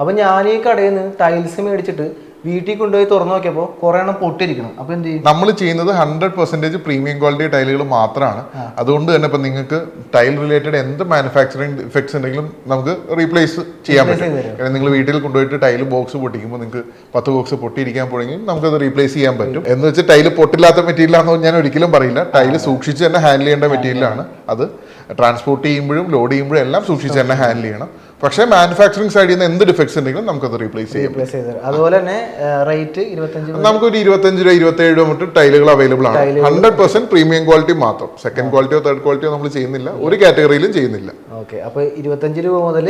അപ്പൊ ഞാൻ ഈ കടയിൽ നിന്ന് ടൈൽസ് മേടിച്ചിട്ട് വീട്ടിൽ കൊണ്ടുപോയി തുറന്നു നോക്കിയപ്പോൾ കുറെ എണ്ണം പൊട്ടിയിരിക്കണം അപ്പൊ എന്ത് ചെയ്യും? നമ്മൾ ചെയ്യുന്നത് ഹൺഡ്രഡ് പെർസെന്റേജ് പ്രീമിയം ക്വാളിറ്റി ടൈലുകൾ മാത്രമാണ്. അതുകൊണ്ട് തന്നെ ഇപ്പൊ നിങ്ങൾക്ക് ടൈൽ റിലേറ്റഡ് എന്ത് മാനുഫാക്ചറിങ് ഇഫക്ട്സ് ഉണ്ടെങ്കിലും നമുക്ക് റീപ്ലേസ് ചെയ്യാൻ പറ്റും. കാരണം നിങ്ങൾ വീട്ടിൽ കൊണ്ടുപോയിട്ട് ടൈൽ ബോക്സ് പൊട്ടിക്കുമ്പോൾ നിങ്ങൾക്ക് പത്ത് ബോക്സ് പൊട്ടിയിരിക്കാൻ പോയെങ്കിൽ അത് റീപ്ലേസ് ചെയ്യാൻ പറ്റും. എന്ന് വെച്ചാൽ ടൈൽ പൊട്ടില്ലാത്ത മെറ്റീരിയൽ ആണെന്ന് ഞാൻ ഒരിക്കലും പറയില്ല. ടൈൽ സൂക്ഷിച്ച് തന്നെ ഹാൻഡിൽ ചെയ്യേണ്ട മെറ്റീരിയലാണ് അത് ട്രാൻസ്പോർട്ട് ചെയ്യുമ്പോഴും ലോഡ് ചെയ്യുമ്പോഴും എല്ലാം സൂക്ഷിച്ച് തന്നെ ഹാൻഡിൽ ചെയ്യണം. പക്ഷേ മാനുഫാക്ചറിങ് സൈഡിൽ നിന്ന് എന്ത് ഡിഫക്ട്സ് ഉണ്ടെങ്കിലും നമുക്കത് റീപ്ലേസ് ചെയ്യാം. അതുപോലെ തന്നെ റേറ്റ് നമുക്ക് ഒരു ഇരുപത്തഞ്ച് രൂപ ഇരുപത്തേഴ് രൂപ തൊട്ട് ടൈലുകൾ അവൈലബിൾ ആണ്. ഹൺഡ്രഡ് പെർസെന്റ് പ്രീമിയം ക്വാളിറ്റി മാത്രം. സെക്കൻഡ് ക്വാളിറ്റിയോ തേർഡ് ക്വാളിറ്റിയോ നമ്മൾ ചെയ്യുന്നില്ല. ഒരു കാറ്റഗറിയിലും ചെയ്യുന്നില്ല. ഓക്കെ അപ്പൊ ഇരുപത്തഞ്ച് രൂപ മുതൽ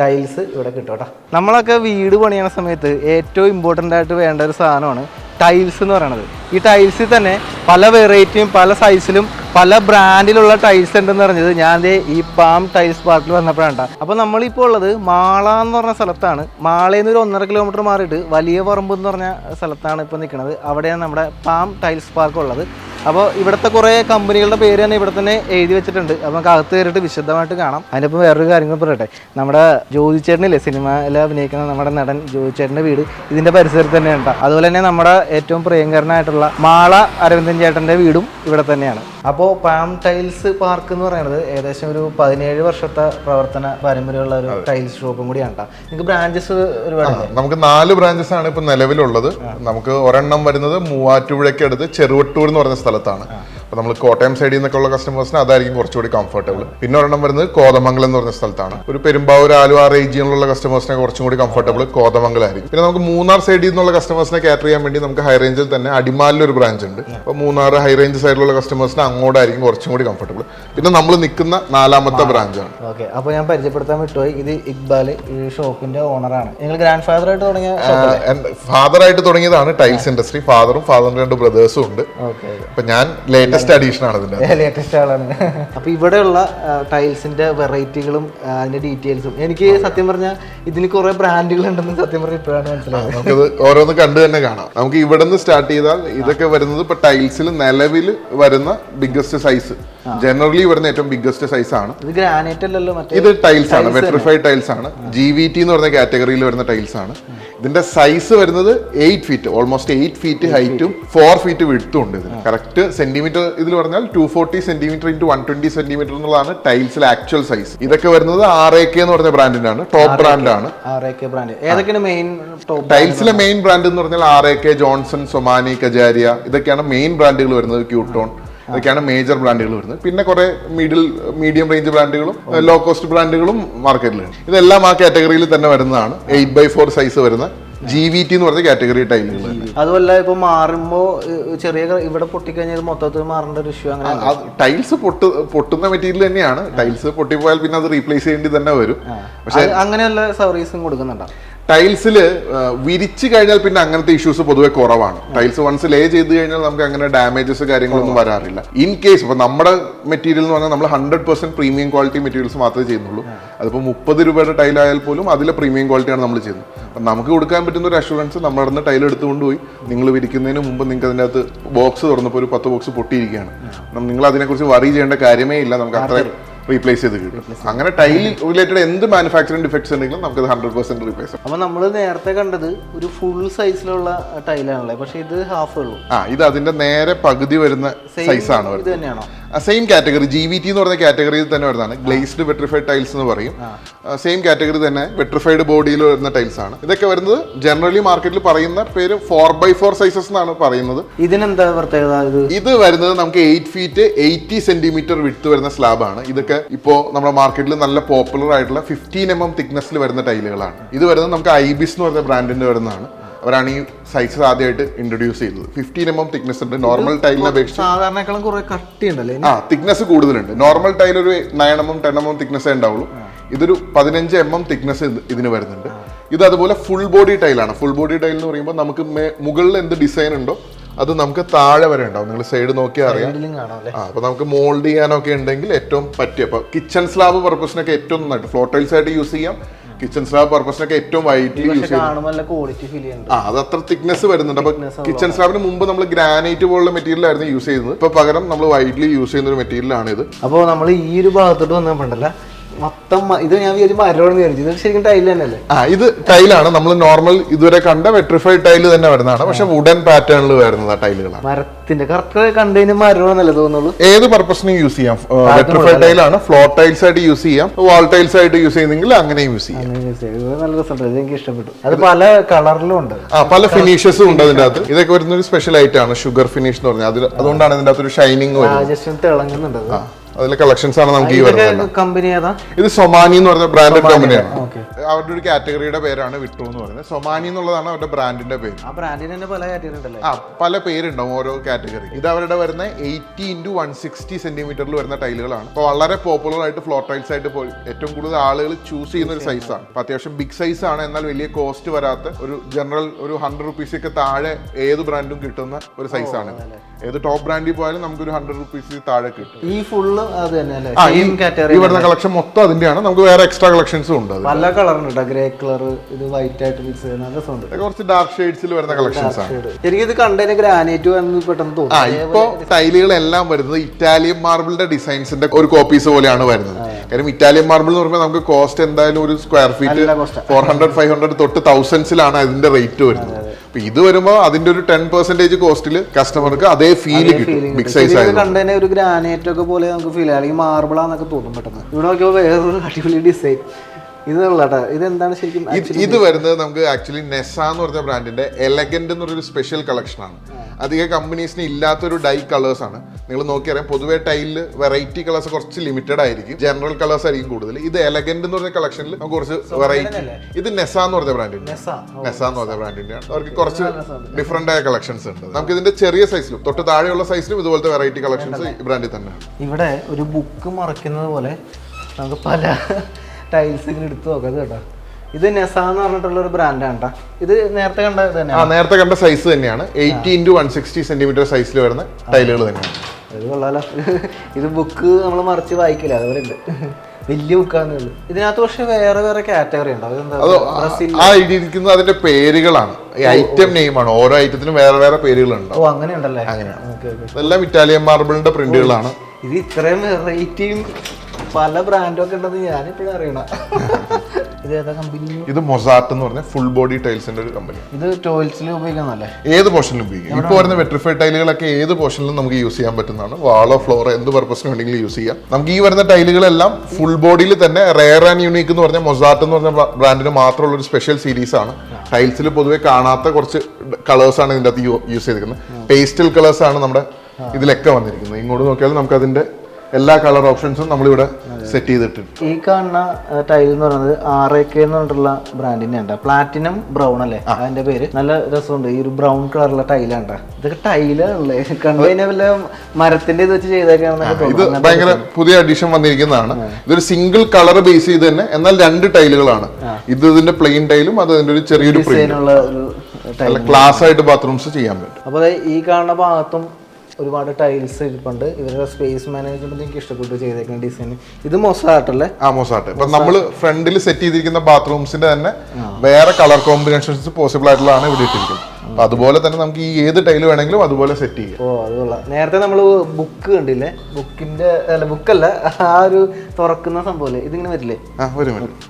ടൈൽസ് ഇവിടെ കിട്ടും കേട്ടോ. നമ്മളൊക്കെ വീട് പണിയണ സമയത്ത് ഏറ്റവും ഇമ്പോർട്ടന്റ് ആയിട്ട് വേണ്ട ഒരു സാധനമാണ് ടൈൽസ് എന്ന് പറയുന്നത് ഈ ടൈൽസിൽ തന്നെ പല വെറൈറ്റിയും പല സൈസിലും പല ബ്രാൻഡിലുള്ള ടൈൽസ് ഉണ്ടെന്ന് പറഞ്ഞത് ഞാൻ ഈ പാം ടൈൽസ് പാർക്കിൽ വന്നപ്പോഴാണ്. അപ്പോൾ നമ്മളിപ്പോൾ ഉള്ളത് മാള എന്ന് പറഞ്ഞ സ്ഥലത്താണ്. മാളയിൽ നിന്ന് ഒരു ഒന്നര കിലോമീറ്റർ മാറിയിട്ട് വലിയ പറമ്പ് എന്ന് പറഞ്ഞ സ്ഥലത്താണ് ഇപ്പോൾ നിൽക്കുന്നത് അവിടെയാണ് നമ്മുടെ പാം ടൈൽസ് പാർക്ക് ഉള്ളത്. അപ്പോൾ ഇവിടുത്തെ കുറേ കമ്പനികളുടെ പേര് തന്നെ ഇവിടെ തന്നെ എഴുതി വെച്ചിട്ടുണ്ട്. അപ്പോൾ നമുക്ക് അകത്ത് കയറിയിട്ട് വിശദമായിട്ട് കാണാം. അതിനിപ്പോൾ വേറൊരു കാര്യങ്ങൾ പറയട്ടെ. നമ്മുടെ ജോജി ചേട്ടനില്ലേ സിനിമയിൽ അഭിനയിക്കുന്ന നമ്മുടെ നടൻ ജോജി ചേട്ടന്റെ വീട് ഇതിന്റെ പരിസരത്ത് തന്നെ ട്ടോ. അതുപോലെ തന്നെ നമ്മുടെ ഏറ്റവും പ്രിയങ്കരനായിട്ടുള്ള മാള അരവിന്ദൻ ചേട്ടന്റെ വീടും ഇവിടെ തന്നെയാണ്. അപ്പോൾ പാം ടൈൽസ് പാർക്ക് എന്ന് പറയുന്നത് ഏകദേശം ഒരു പതിനേഴ് വർഷത്തെ പ്രവർത്തന പാരമ്പര്യമുള്ള ഒരു ടൈൽസ് ഷോപ്പും കൂടിയാണ്. നിങ്ങൾക്ക് ബ്രാഞ്ചസ് ഒരുപാട് നമുക്ക് നാല് ബ്രാഞ്ചസ് ആണ് ഇപ്പോൾ നിലവിലുള്ളത്. നമുക്ക് ഒരെണ്ണം വരുന്നത് മൂവാറ്റുപുഴയ്ക്ക് അടുത്ത് ചെറുവട്ടൂർ എന്ന് പറഞ്ഞ സ്ഥലത്താണ്. അപ്പൊ നമ്മൾ കോട്ടയം സൈഡിൽ നിന്നൊക്കെ ഉള്ള കസ്റ്റമേഴ്സിന് അതായിരിക്കും കുറച്ചുകൂടി കംഫർട്ടബിൾ പിന്നെ ഒരെണ്ണം വരുന്നത് കോതമംഗലം എന്ന് പറഞ്ഞ സ്ഥലത്താണ്. ഒരു പെരുമ്പാവൂർ ആലുവ റീജിയനിലുള്ള കസ്റ്റമേഴ്സിനെ കുറച്ചും കൂടി കംഫർട്ടബിൾ കോതമംഗലായിരിക്കും. പിന്നെ നമുക്ക് മൂന്നാർ സൈഡിൽ നിന്നുള്ള കസ്റ്റമേഴ്സിനെ കാറ്റർ ചെയ്യാൻ വേണ്ടി നമുക്ക് ഹൈ റേഞ്ചിൽ തന്നെ അടിമാലിൽ ഒരു ബ്രാഞ്ച് ഉണ്ട് അപ്പോൾ മൂന്നാർ ഹൈ റേഞ്ച് സൈഡിലുള്ള കസ്റ്റമേഴ്സിന് അങ്ങോട്ടായിരിക്കും കുറച്ചും കൂടി കംഫർട്ടബിൾ പിന്നെ നമ്മൾ നിൽക്കുന്ന നാലാമത്തെ ബ്രാഞ്ചാണ് ഓക്കെ അപ്പോൾ ഞാൻ പരിചയപ്പെടുത്താൻ വിട്ടുപോയി. ഇത് ഇക്ബാൽ ഈ ഷോപ്പിന്റെ ഓണറാണ് നിങ്ങൾ ഗ്രാൻഡ് ഫാദർ ആയിട്ട് തുടങ്ങിയ ഫാദർ ആയിട്ട് തുടങ്ങിയതാണ് ടൈൽസ് ഇൻഡസ്ട്രി ഫാദറും ഫാദറിന്റെ രണ്ട് ബ്രദേഴ്സും ഉണ്ട്. അപ്പൊ ഞാൻ ലേറ്റസ്റ്റ് അഡീഷൻ ആണ് ഇതിന്റെ ലേറ്റസ്റ്റ് ആളാണ്. അപ്പൊ ഇവിടെയുള്ള ടൈൽസിന്റെ വെറൈറ്റികളും അതിന്റെ ഡീറ്റെയിൽസും. എനിക്ക് സത്യം പറഞ്ഞാൽ ഇതിന് കുറെ ബ്രാൻഡുകൾ ഉണ്ടെന്ന് സത്യം പറഞ്ഞ ഇപ്പോഴാണ് മനസ്സിലായത്. നമുക്കത് ഓരോന്ന് കണ്ടു തന്നെ കാണാം. നമുക്ക് ഇവിടെ നിന്ന് സ്റ്റാർട്ട് ചെയ്താൽ ഇതൊക്കെ വരുന്നത് ഇപ്പൊ ടൈൽസിൽ നിലവിൽ വരുന്ന ബിഗ്ഗസ്റ്റ് സൈസ് ജനറലി വരുന്ന ഏറ്റവും ബിഗ്ഗസ്റ്റ് സൈസ് ആണ്. ഇത് ഗ്രാനൈറ്റ് അല്ലല്ലോ ഇത് ടൈൽസ് ആണ് വെട്രിഫൈഡ് ടൈൽസ് ആണ്. ജി വി ടി എന്ന് പറഞ്ഞ കാറ്റഗറിയിൽ വരുന്ന ടൈൽസ് ആണ്. ഇതിന്റെ സൈസ് വരുന്നത് eight feet almost eight feet ഹൈറ്റും ഫോർ ഫീറ്റ് വിടുത്തും ഉണ്ട് ഇതിന്. കറക്റ്റ് സെന്റിമീറ്റർ ഇതിൽ പറഞ്ഞാൽ two forty centimetre into one twenty centimetre എന്നുള്ളതാണ് ടൈൽസിലെ ആക്ച്വൽ സൈസ് ഇതൊക്കെ വരുന്നത് ആർ എ കെ എന്ന് പറഞ്ഞ ബ്രാൻഡിന്റെ ആണ്. ടോപ്പ് ബ്രാൻഡാണ് ടൈൽസിലെ മെയിൻ ബ്രാൻഡ് എന്ന് പറഞ്ഞാൽ R A K Johnson Somany Kajaria ഇതൊക്കെയാണ് മെയിൻ ബ്രാൻഡുകൾ വരുന്നത് ക്യൂട്ടോൺ ഇതൊക്കെയാണ് മേജർ ബ്രാൻഡുകൾ വരുന്നത്. പിന്നെ കുറെ മിഡിൽ മീഡിയം റേഞ്ച് ബ്രാൻഡുകളും ലോ കോസ്റ്റ് ബ്രാൻഡുകളും മാർക്കറ്റിലുണ്ട് ഇതെല്ലാം ആ കാറ്റഗറിയിൽ തന്നെ വരുന്നതാണ്. എയ്റ്റ് ബൈ ഫോർ സൈസ് വരുന്ന ജി വി ടി എന്ന് പറഞ്ഞ കാറ്റഗറി ടൈലുകൾ അതുമല്ല ഇപ്പൊ മാറുമ്പോ ചെറിയ ഇവിടെ പൊട്ടിക്കഴിഞ്ഞാൽ മൊത്തത്തിൽ മാറേണ്ട ഒരു ഇഷ്യൂ അങ്ങനെ ടൈൽസ് പൊട്ട് പൊട്ടുന്ന മെറ്റീരിയൽ തന്നെയാണ്. ടൈൽസ് പൊട്ടിപ്പോയാൽ പിന്നെ അത് റീപ്ലേസ് ചെയ്യേണ്ടി തന്നെ വരും. പക്ഷെ അങ്ങനെയുള്ള സർവീസും കൊടുക്കുന്നുണ്ടോ? ടൈൽസിൽ വിരിച്ചു കഴിഞ്ഞാൽ പിന്നെ അങ്ങനത്തെ ഇഷ്യൂസ് പൊതുവെ കുറവാണ്. ടൈൽസ് വൺസ് ലേ ചെയ്ത് കഴിഞ്ഞാൽ നമുക്ക് അങ്ങനെ ഡാമേജസ് കാര്യങ്ങളൊന്നും വരാറില്ല. ഇൻ കേസ് ഇപ്പൊ നമ്മുടെ മെറ്റീരിയൽ എന്ന് പറഞ്ഞാൽ നമ്മൾ hundred percent premium quality materials മാത്രമേ ചെയ്യുന്നുള്ളൂ. അതിപ്പോൾ മുപ്പത് രൂപയുടെ ടൈൽ ആയാൽ പോലും അതിലെ പ്രീമിയം ക്വാളിറ്റിയാണ് നമ്മൾ ചെയ്യുന്നത്. അപ്പം നമുക്ക് കൊടുക്കാൻ പറ്റുന്ന ഒരു അഷുറൻസ് നമ്മുടെ അടുത്ത് ടൈൽ എടുത്തുകൊണ്ട് പോയി നിങ്ങൾ വിരിക്കുന്നതിന് മുമ്പ് നിങ്ങൾക്ക് അതിന്റെ അകത്ത് ബോക്സ് തുറന്നപ്പോൾ ഒരു പത്ത് ബോക്സ് പൊട്ടിയിരിക്കുകയാണ്. നിങ്ങൾ അതിനെക്കുറിച്ച് വറി ചെയ്യേണ്ട കാര്യമേ ഇല്ല. നമുക്ക് അത്രയും റീപ്ലേസ് ചെയ്ത് കിട്ടും. അങ്ങനെ ടൈൽ റിലേറ്റഡ് എന്ത് മാനുഫാക്ചറിംഗ് ഡിഫക്ട്സ് ഉണ്ടെങ്കിലും നമുക്ക് ഹൺഡ്രഡ് പെർസെന്റ് റീപ്ലേസ് അപ്പൊ നമ്മൾ നേരത്തെ കണ്ടത് ഒരു ഫുൾ സൈസിലുള്ള ടൈലാണല്ലേ പക്ഷെ ഇത് ഹാഫ് ഉള്ളൂ. ആ ഇത് അതിന്റെ നേരെ പകുതി വരുന്ന സൈസ് ആണ് ഇത് തന്നെയാണോ? Same category G V T എന്ന് പറഞ്ഞ കാറ്റഗറിയിൽ തന്നെ വരുന്നതാണ്. ഗ്ലേസ്ഡ് വെട്രിഫൈഡ് ടൈൽസ് എന്ന് പറയും. സെയിം കാറ്റഗറി തന്നെ വെട്രിഫൈഡ് ബോഡിയിൽ വരുന്ന ടൈൽസ് ആണ്. ഇതൊക്കെ വരുന്നത് ജനറലി മാർക്കറ്റിൽ പറയുന്ന പേര് ഫോർ ബൈ ഫോർ സൈസസ് എന്നാണ് പറയുന്നത്. ഇതിനെന്താ പ്രത്യേകത ഇത്? ഇത് വരുന്നത് നമുക്ക് എയ്റ്റ് ഫീറ്റ് എയ്റ്റി സെന്റിമീറ്റർ വിട്ട് വരുന്ന സ്ലാബാണ് ഇതൊക്കെ ഇപ്പോൾ നമ്മുടെ മാർക്കറ്റിൽ നല്ല പോപ്പുലർ ആയിട്ടുള്ള ഫിഫ്റ്റീൻ എം എം തിക്നെസ്സിൽ വരുന്ന ടൈലുകളാണ്. ഇത് വരുന്നത് നമുക്ക് ഐബിസ് എന്ന് പറഞ്ഞ ബ്രാൻഡിന്റെ വരുന്നതാണ്. അവരാണ് ഈ സൈസ് ആദ്യമായിട്ട് ഇൻട്രൊഡ്യൂസ് ചെയ്തത്. ഫിഫ്റ്റീൻ എം എം തിക്നെസ് ഉണ്ട്. നോർമൽ ടൈലിനെ അപേക്ഷിച്ച് സാധാരണക്കാളും കുറെ കട്ടിയുണ്ടല്ലേ? ആ തിക്നെസ് കൂടുതലുണ്ട്. നോർമൽ ടൈൽ ഒരു nine M M ten M M thickness ഉണ്ടാവുള്ളൂ. ഇതൊരു പതിനഞ്ച് എം എം തിക്നെസ് ഇതിന് വരുന്നുണ്ട്. ഇത് അതുപോലെ ഫുൾ ബോഡി ടൈലാണ് ഫുൾ ബോഡി ടൈൽ എന്ന് പറയുമ്പോൾ നമുക്ക് മുകളിൽ എന്ത് ഡിസൈൻ ഉണ്ടോ അത് നമുക്ക് താഴെ വരെ ഉണ്ടാവും. നിങ്ങൾ സൈഡ് നോക്കിയാൽ അറിയാം. ആ അപ്പൊ നമുക്ക് മോൾഡ് ചെയ്യാനൊക്കെ ഉണ്ടെങ്കിൽ ഏറ്റവും പറ്റിയ ഇപ്പൊ കിച്ചൺ സ്ലാബ് പർപ്പസിനൊക്കെ ഏറ്റവും നന്നായിട്ട് ഫ്ലോർ ടൈൽസ് ആയിട്ട് യൂസ് ചെയ്യാം. കിച്ചൺ സ്ലാബ് പർപ്പസിനൊക്കെ ഏറ്റവും വൈറ്റ്ലി യൂസ് ചെയ്യാം. ആ അത് അത്ര തിക്നെസ് വരുന്നുണ്ട്. അപ്പൊ കിച്ചൺ സ്ലാബിന് മുമ്പ് നമ്മൾ ഗ്രാനൈറ്റ് പോലുള്ള മെറ്റീരിയൽ ആയിരുന്നു യൂസ് ചെയ്യുന്നത്. ഇപ്പൊ പകരം നമ്മൾ വൈഡ്ലി യൂസ് ചെയ്യുന്ന ഒരു മെറ്റീരിയൽ ആണ് ഇത് അപ്പോൾ നമ്മൾ ഈ ഒരു ഭാഗത്തോട്ട് വന്നപ്പോണ്ടല്ല മൊത്തം ഇത് ഞാൻ വിചാരിച്ചു മരമാണ് വിചാരിച്ചു. ഇത് ശരിക്കും ടൈൽ തന്നെയല്ലേ? ആ ഇത് ടൈലാണ് നമ്മൾ നോർമൽ ഇതുവരെ കണ്ട വെട്രിഫൈഡ് ടൈൽ തന്നെ വരുന്നതാണ്. പക്ഷെ വുഡൻ പാറ്റേണിൽ വരുന്നത് ടൈലുകളാണ് മരത്തിന്റെ കറക്റ്റ് കണ്ടതിന് മരമാണെന്നല്ലേ തോന്നുള്ളൂ ഏത് പർപ്പസിനും യൂസ് ചെയ്യാം. വെട്രിഫൈഡ് ടൈലാണ് ഫ്ലോർ ടൈൽസ് ആയിട്ട് യൂസ് ചെയ്യാം. വാൾ ടൈൽസ് ആയിട്ട് യൂസ് ചെയ്യുന്നെങ്കിൽ അങ്ങനെയും യൂസ് ചെയ്യാം. നല്ല റിസൾട്ട് എനിക്ക് ഇഷ്ടപ്പെട്ടു. അത് പല കളറിലും ഉണ്ട്. ആ പല ഫിനിഷസും ഉണ്ട് അതിന്റെ അകത്ത് ഇതൊക്കെ വരുന്ന ഒരു സ്പെഷ്യൽ ആണ്. ഷുഗർ ഫിനിഷ് എന്ന് പറഞ്ഞാൽ. അതിൽ അതുകൊണ്ടാണ് ഇതിന്റെ അകത്ത് ഒരു ഷൈനിങ് വരുന്നത്. തിളങ്ങുന്നുണ്ട്. അതിലെ കളക്ഷൻസ് ആണ് നമുക്ക് ഈ വരുന്നത് കമ്പനി ഏതാ? ഇത് സൊമാനി എന്ന് പറഞ്ഞ ബ്രാൻഡഡ് കമ്പനിയാണ് അവരുടെ ഒരു കാറ്റഗറിയുടെ പേരാണ് വിട്ടു എന്ന് പറയുന്നത്. സൊമാനി എന്നുള്ളതാണ് അവരുടെ ബ്രാൻഡിന്റെ പേര്. ആ ബ്രാൻഡിന് തന്നെ പല കാറ്റഗറി ഉണ്ടല്ലേ? ആ പല പേരുണ്ടാവും ഓരോ കാറ്റഗറി ഇത് അവരുടെ വരുന്ന എയ്റ്റി ഇന്റു വൺ സിക്സ്റ്റി സെന്റിമീറ്ററിൽ വരുന്ന ടൈലുകളാണ് അപ്പോൾ വളരെ പോപ്പുലർ ആയിട്ട് ഫ്ലോർ ടൈൽസ് ആയിട്ട് പോയി ഏറ്റവും കൂടുതൽ ആളുകൾ ചൂസ് ചെയ്യുന്ന ഒരു സൈസാണ് അപ്പോൾ അത്യാവശ്യം ബിഗ് സൈസ് ആണ്. എന്നാൽ വലിയ കോസ്റ്റ് വരാത്ത ഒരു ജനറൽ ഒരു ഹൺഡ്രഡ് റുപ്പീസ് ഒക്കെ താഴെ ഏത് ബ്രാൻഡും കിട്ടുന്ന ഒരു സൈസാണ് ഏത് ടോപ്പ് ബ്രാൻഡിൽ പോയാലും നമുക്ക് ഒരു ഹൺഡ്രഡ് റുപ്പീസ് താഴെ കിട്ടും. ഈ ഫുള്ള് അത് തന്നെ അല്ലേ? ആ, സെയിം കാറ്റഗറി ഈ വരുന്ന കളക്ഷൻ മൊത്തം അതിന്റെയാണ്. നമുക്ക് വേറെ എക്സ്ട്രാ കളക്ഷൻസും ഉണ്ട് പല കളറുണ്ട് കേട്ടോ ഗ്രേ കളർ ഇത് വൈറ്റ് ആയിട്ട് മിക്സ് ചെയ്യുന്ന രസമുണ്ട് കുറച്ച് ഡാർക്ക് ഷെയ്ഡ്സിൽ വരുന്ന കളക്ഷൻസ് ആണ്. എനിക്ക് ഇത് കണ്ടതിന് ഗ്രാനൈറ്റ് എന്ന് പെട്ടെന്ന് തോന്നുന്നു ഇപ്പോ ടൈലുകളെല്ലാം വരുന്നത് ഇറ്റാലിയൻ മാർബിളിന്റെ ഡിസൈൻസിന്റെ ഒരു കോപ്പീസ് പോലെയാണ് വരുന്നത്. കാര്യം ഇറ്റാലിയൻ മാർബിൾ എന്ന് പറയുമ്പോൾ നമുക്ക് കോസ്റ്റ് എന്തായാലും ഒരു square feet. Four hundred five hundred തൊട്ട് തൗസൻഡ്സിലാണ് അതിന്റെ റേറ്റ് വരുന്നത്. ഇത് വരുമ്പോൾ അതിന്റെ ഒരു ടെൻ പെർസെന്റേജ് കോസ്റ്റിൽ കസ്റ്റമർക്ക് അതേ ഫീൽ കിട്ടും ബിഗ് സൈസ് കണ്ടതിന് ഒരു ഗ്രാനൈറ്റ് ഒക്കെ പോലെ നമുക്ക് ഫീൽ അല്ലെങ്കിൽ മാർബിൾ മാർബിളാന്നൊക്കെ തോന്നും പെട്ടെന്ന്. ഇവിടെ നോക്കിയപ്പോൾ വേറൊരു അടിപൊളി ഡിസൈൻ ഇത് ഇത് എന്താണ് ശരിക്കും ഇത് ഇത് വരുന്നത് നമുക്ക് ആക്ച്വലി നെസ എന്ന് പറഞ്ഞ ബ്രാൻഡിന്റെ എലഗന്റ് എന്നൊരു സ്പെഷ്യൽ കളക്ഷൻ ആണ്. അധിക കമ്പനീസിന് ഇല്ലാത്തൊരു ഡൈ കളേഴ്സ് ആണ്. നിങ്ങൾ നോക്കിയറിയാം പൊതുവേ ടൈലിൽ വെറൈറ്റി കളേഴ്സ് കുറച്ച് ലിമിറ്റഡ് ആയിരിക്കും. ജനറൽ കളേഴ്സ് ആയിരിക്കും കൂടുതൽ. ഇത് എലഗന്റ് എന്ന് പറഞ്ഞ കളക്ഷനിൽ നമുക്ക് കുറച്ച് വെറൈറ്റി ഇത് നെസ എന്ന് പറഞ്ഞ ബ്രാൻഡിന്റെ നെസ നെസ എന്ന് പറഞ്ഞ ബ്രാൻഡിന്റെ ആണ് അവർക്ക് കുറച്ച് ഡിഫറെന്റ് ആയ കളക്ഷൻസ് ഉണ്ട്. നമുക്ക് ഇതിന്റെ ചെറിയ സൈസിലും തൊട്ട് താഴെയുള്ള സൈസിലും ഇതുപോലത്തെ വെറൈറ്റി കളക്ഷൻസ് ഈ ബ്രാൻഡിൽ തന്നെ. ഇവിടെ ഒരു ബുക്ക് മറക്കുന്നത് പോലെ നമുക്ക് പല ടൈൽസ് ഇങ്ങനെ എടുത്ത് നോക്കാം. കേട്ടോ. ഇത് നെസ എന്ന് പറഞ്ഞിട്ടുള്ള ഒരു ബ്രാൻഡാണ് ഇത് നേരത്തെ കണ്ട ഇത് ആ തന്നെയാണ് നേരത്തെ കണ്ട സൈസ് തന്നെയാണ്. Eighty into one sixty centimetre സൈസിൽ വരുന്ന ടൈലുകൾ തന്നെയാണ്. ഇത് കൊള്ളാലോ. ഇത് ബുക്ക് നമ്മൾ മറിച്ച് വായിക്കില്ല? അതുപോലെ ഉണ്ട്. വലിയ ബുക്കാന്ന് ഉള്ളൂ ഇതിനകത്ത് പക്ഷെ വേറെ വേറെ കാറ്റഗറി ഉണ്ട്? അതെന്താ? അത് ബ്രസീൽ ആ എഴുതിയിരിക്കുന്നത് അതിന്റെ പേരുകളാണ്. ഈ ഐറ്റം നെയിമാണ് ഓരോ ഐറ്റത്തിനും വേറെ വേറെ പേരുകളുണ്ട്. ഓ അങ്ങനെ ഉണ്ടല്ലേ അങ്ങനെയാണ്. എല്ലാം ഓക്കെ ഇതെല്ലാം ഇറ്റാലിയൻ മാർബിളിന്റെ പ്രിന്റുകളാണ് ഇത് ഇത്രയും വെറൈറ്റിയും പല ബ്രാൻഡും ഒക്കെ ഉണ്ടെന്ന് ഞാനിപ്പോഴും അറിയണ. ഇത് ഏതാ കമ്പനി ഇത് മൊസാട്ട് എന്ന് പറഞ്ഞ ഫുൾ ബോഡി ടൈൽസിന്റെ ഒരു കമ്പനി ഇത് ടോയ്ലറ്റ്സിൽ ഉപയോഗിക്കുന്നല്ലേ ഏത് പോർഷനിലും ഉപയോഗിക്കാം? ഇപ്പോൾ വരുന്ന വെട്രിഫൈഡ് ടൈലുകളൊക്കെ ഏത് പോർഷനിലും നമുക്ക് യൂസ് ചെയ്യാൻ പറ്റുന്നതാണ്. വാളോ ഫ്ലോറോ എന്ത് പർപ്പസിന് വേണമെങ്കിലും യൂസ് ചെയ്യാം. നമുക്ക് ഈ വരുന്ന ടൈലുകളെല്ലാം ഫുൾ ബോഡിയിൽ തന്നെ റെയർ ആൻഡ് യൂണീക്ക് എന്ന് പറഞ്ഞ മൊസാട്ട് എന്ന് പറഞ്ഞ ബ്രാൻഡിന് മാത്രമുള്ള ഒരു സ്പെഷ്യൽ സീരീസ് ആണ്. ടൈൽസിൽ പൊതുവെ കാണാത്ത കുറച്ച് കളേഴ്സ് ആണ് ഇതിന്റെ അകത്ത് യൂസ് ചെയ്തിരിക്കുന്നത്. പേസ്റ്റൽ കളേഴ്സ് ആണ് നമ്മുടെ ഇതിലൊക്കെ വന്നിരിക്കുന്നത്. ഇങ്ങോട്ട് നോക്കിയാൽ നമുക്ക് അതിന്റെ എല്ലാ കളർ ഓപ്ഷൻസും നമ്മളിവിടെ സെറ്റ് ചെയ്തിട്ടുണ്ട് ഈ കാണുന്ന ടൈൽ എന്ന് പറയുന്നത് ആർ എ കെ എന്ന് പറഞ്ഞിട്ടുള്ള ബ്രാൻഡിന്റെ ഉണ്ട് പ്ലാറ്റിനം ബ്രൗൺ അല്ലേ? അതിന്റെ പേര്. നല്ല രസമുണ്ട്. ഈ ഒരു ബ്രൗൺ കളറുള്ള ടൈലാണ് ഇതൊക്കെ ടൈലല്ലേ കണ്ടു കഴിഞ്ഞാൽ വല്ല മരത്തിന്റെ ഇത് വെച്ച് ചെയ്തേക്കാണെന്നൊക്കെ ഇത് ഭയങ്കര പുതിയ അഡീഷൻ വന്നിരിക്കുന്നതാണ്. ഇതൊരു സിംഗിൾ കളർ ബേസ് ചെയ്ത് തന്നെ എന്നാൽ രണ്ട് ടൈലുകളാണ് ഇത് ഇതിന്റെ പ്ലെയിൻ ടൈലും അത് അതിന്റെ ഒരു ചെറിയൊരു ക്ലാസ് ആയിട്ട് ബാത്റൂംസ് ചെയ്യാൻ പറ്റും. അപ്പോൾ ഈ കാണുന്ന ഭാഗത്തും ഒരുപാട് ടൈൽസ് ഇരിപ്പുണ്ട്. ഇവരുടെ സ്പേസ് മാനേജ്മെന്റ് എനിക്ക് ഇഷ്ടപ്പെട്ടു ചെയ്തേക്കുന്ന ഡിസൈൻ ഇത് മൊസാട്ടല്ലേ ആ മൊസാട്ട് ഇപ്പൊ നമ്മൾ ഫ്രണ്ടിൽ സെറ്റ് ചെയ്തിരിക്കുന്ന ബാത്റൂംസിന്റെ തന്നെ വേറെ കളർ കോമ്പിനേഷൻസ് പോസിബിൾ ആയിട്ടുള്ളതാണ് ഇവിടെ ഇട്ടിരിക്കുന്നത്. അപ്പൊ അതുപോലെ തന്നെ നമുക്ക് ഈ ഏത് ടൈൽ വേണമെങ്കിലും അതുപോലെ സെറ്റ് ചെയ്യാം. ഓ അത് കൊള്ളാം. നേരത്തെ നമ്മൾ ബുക്ക് കണ്ടില്ലേ? ബുക്കിന്റെ അല്ല ബുക്കല്ല ആ ഒരു തുറക്കുന്ന സംഭവം ഇതിങ്ങനെ വരില്ലേ? ആ